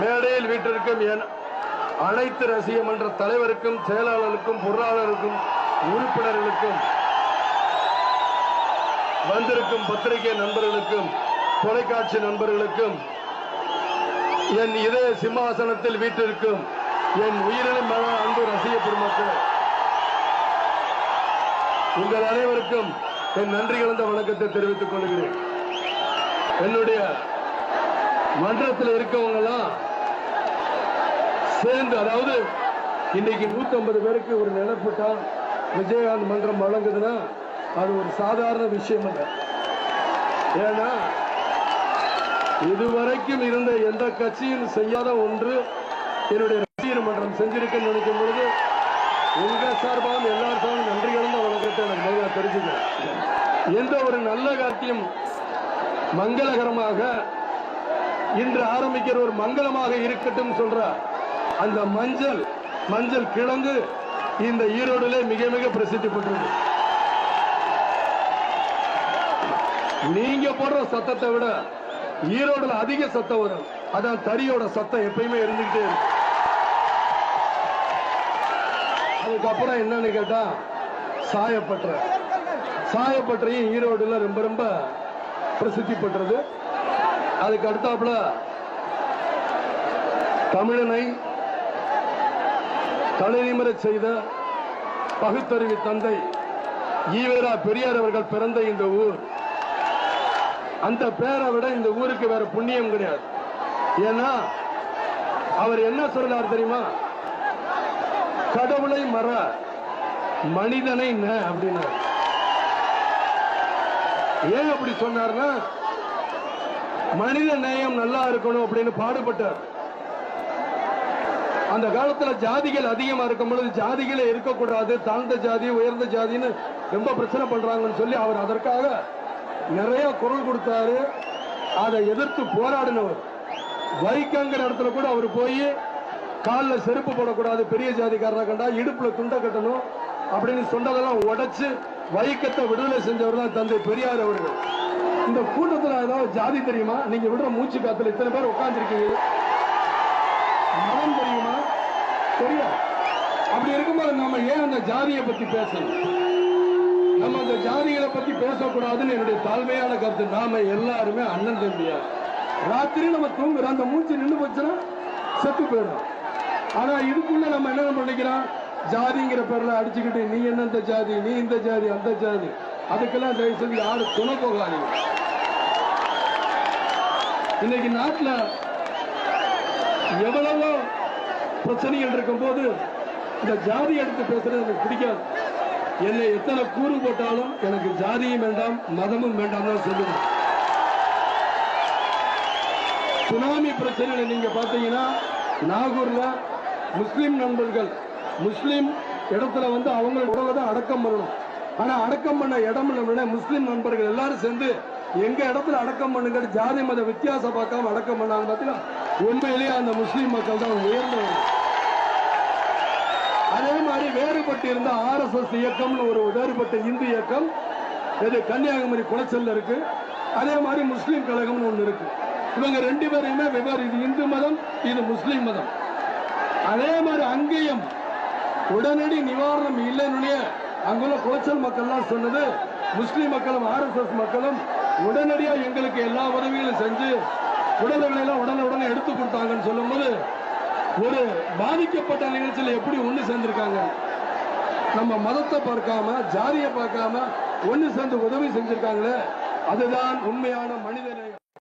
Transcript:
மேடையில் வீட்டிற்கும் என் அனைத்து ரசிக மன்ற தலைவருக்கும் செயலாளருக்கும் பொருளாளருக்கும் உறுப்பினர்களுக்கும் வந்திருக்கும் பத்திரிகை நண்பர்களுக்கும் தொலைக்காட்சி நண்பர்களுக்கும் என் இதய சிம்மாசனத்தில் வீட்டிற்கும் என் உயிரினும் மேல அன்பு ரசிக பெருமக்கள் உங்கள் அனைவருக்கும் என் நன்றி கலந்த வணக்கத்தை தெரிவித்துக் கொள்கிறேன். என்னுடைய மன்றத்தில் இருக்கவங்க எல்லாம் சேர்ந்து அதாவது இன்னைக்கு 150 பேருக்கு ஒரு நிலப்பட்டால் விஜயகாந்த் மன்றம் வழங்குதுன்னா அது ஒரு சாதாரண விஷயம் அல்ல ஏன்னா இதுவரைக்கும் இருந்த எந்த கட்சியும் செய்யாத ஒன்று என்னுடைய ரசிகர் மன்றம் செஞ்சிருக்குன்னு நினைக்கும் பொழுது உங்க சார்பாகவும் எல்லார் சார்பும் நன்றி கலந்த வணக்கத்தை எனக்கு முதல்ல தெரிஞ்சுக்கிறேன். எந்த ஒரு நல்ல காரியத்தையும் மங்களகரமாக இன்று ஆரம்பிக்கிற ஒரு மங்களமாக இருக்கட்டும் சொல்றார். அந்த மஞ்சள் மஞ்சள் கிழங்கு இந்த ஈரோடுல மிக மிக பிரசித்தி பெற்றது. நீங்க போடுற சத்தத்தை விட ஈரோடுல அதிக சத்தம் வரும். அதான் தறியோட சத்தம் எப்பயுமே இருந்துகிட்டே இருக்கு. அதுக்கப்புறம் என்னன்னு கேட்டா சாயப்பற்ற சாயப்பற்றையும் ஈரோடுல ரொம்ப ரொம்ப பிரசித்தி பெற்றது. அதுக்கு அடுத்தாப்புல தமிழனை தலைநிமிர செய்த பகுத்தறிவு தந்தை ஈவேரா பெரியார் அவர்கள் பிறந்த இந்த ஊர். அந்த பேரை விட இந்த ஊருக்கு வேற புண்ணியம் கிடையாது. ஏன்னா அவர் என்ன சொல்றார் தெரியுமா? கடவுளை மற மனிதனை ந ஏன் அப்படி சொன்னார்னா மனித நேயம் நல்லா இருக்கணும் அப்படின்னு பாடுபட்டார். அந்த காலத்துல ஜாதிகள் அதிகமா இருக்கும் பொழுது ஜாதிகளே இருக்கக்கூடாது தாழ்ந்த ஜாதி உயர்ந்த ஜாதின்னு ரொம்ப பிரச்சனை பண்றாங்கன்னு சொல்லி அவர் அதற்காக நிறைய குரல் கொடுத்தாரு. அதை எதிர்த்து போராடினவர். வைக்கங்கிற இடத்துல கூட அவர் போய் காலில் செருப்பு போடக்கூடாது பெரிய ஜாதிக்காரரை கண்டா இடுப்புல துண்டை கட்டணும் அப்படின்னு சொன்னதெல்லாம் உடைச்சு வைக்கத்தை விடுதலை செஞ்சவர் தான் தந்தை பெரியார் அவர்கள். இந்த கூட்டத்தில் ஏதாவது ஜாதி தெரியுமா? நீங்க விடுற மூச்சு காத்துல இத்தனை பேர் உட்காந்துருக்கீங்க மதம் தெரியுமா? தெரியாது. அப்படி இருக்கும்போது நாம ஏன் அந்த ஜாதியை பத்தி பேசணும்? நம்ம அந்த ஜாதிகளை பத்தி பேசக்கூடாதுன்னு என்னுடைய தாழ்மையான கருத்து. நாம எல்லாருமே அண்ணன் தம்பியா? ராத்திரி நம்ம தூங்குறோம். அந்த மூச்சு நின்று போச்சுன்னா செத்து போயிடும் ஆனா இதுக்குள்ள நம்ம என்ன பண்ணிக்கிறோம் ஜாதிங்கிற பேர்ல அடிச்சுக்கிட்டு நீ என்ன இந்த ஜாதி? நீ இந்த ஜாதி அந்த ஜாதி. அதுக்கெல்லாம் தயவு செஞ்சு யாரும் துணை போகாதீங்க. இன்னைக்கு நாட்டுல எவ்வளவோ பிரச்சனைகள் இருக்கும் போது இந்த ஜாதி எடுத்து பேசுறது எனக்கு பிடிக்காது. என்னை எத்தனை கூறு போட்டாலும் எனக்கு ஜாதியும் வேண்டாம் மதமும் வேண்டாம் தான் சொல்லுவேன். சுனாமி பிரச்சனைகளை நீங்க பாத்தீங்கன்னா நாகூர்ல முஸ்லிம் நண்பர்கள் முஸ்லிம் இடத்துல வந்து அவங்க உடலை தான் அடக்கம் பண்ணணும். ஆனா அடக்கம் பண்ண இடம் இல்லைன்னா முஸ்லிம் நண்பர்கள் எல்லாரும் சேர்ந்து எங்க இடத்துல அடக்கம் பண்ணுங்க ஜாதி மத வித்தியாசம் பார்க்காம அடக்கம் பண்ணாங்க பாத்தீங்கன்னா உண்மையிலேயே அந்த முஸ்லீம் மக்கள் தான் உயர்ந்தவங்க அதே மாதிரி வேறுபட்டு இருந்த ஆர்எஸ்எஸ் இயக்கம்னு ஒரு வேறுபட்ட இந்து இயக்கம் இது கன்னியாகுமரி குளச்சல்ல இருக்கு. அதே மாதிரி முஸ்லீம் கழகம்னு ஒண்ணு இருக்கு. இவங்க ரெண்டு பேரையுமே வெவ்வேறு. இது இந்து மதம் இது முஸ்லீம் மதம். அதே மாதிரி அங்கேயும் உடனடி நிவாரணம் இல்லைன்னு அங்குள்ள குளச்சல் மக்கள்லாம் சொன்னது முஸ்லீம் மக்களும் ஆர்எஸ்எஸ் மக்களும் உடனடியா எங்களுக்கு எல்லா உதவிகளும் செஞ்சு உடல்களை எல்லாம் உடனே உடனே எடுத்து கொடுத்தாங்கன்னு சொல்லும்போது ஒரு பாதிக்கப்பட்ட நிகழ்ச்சியில் எப்படி ஒண்ணு சேர்ந்திருக்காங்க? நம்ம மதத்தை பார்க்காம ஜாதியை பார்க்காம ஒண்ணு சேர்ந்து உதவி செஞ்சிருக்காங்களே அதுதான் உண்மையான மனிதநேயம்.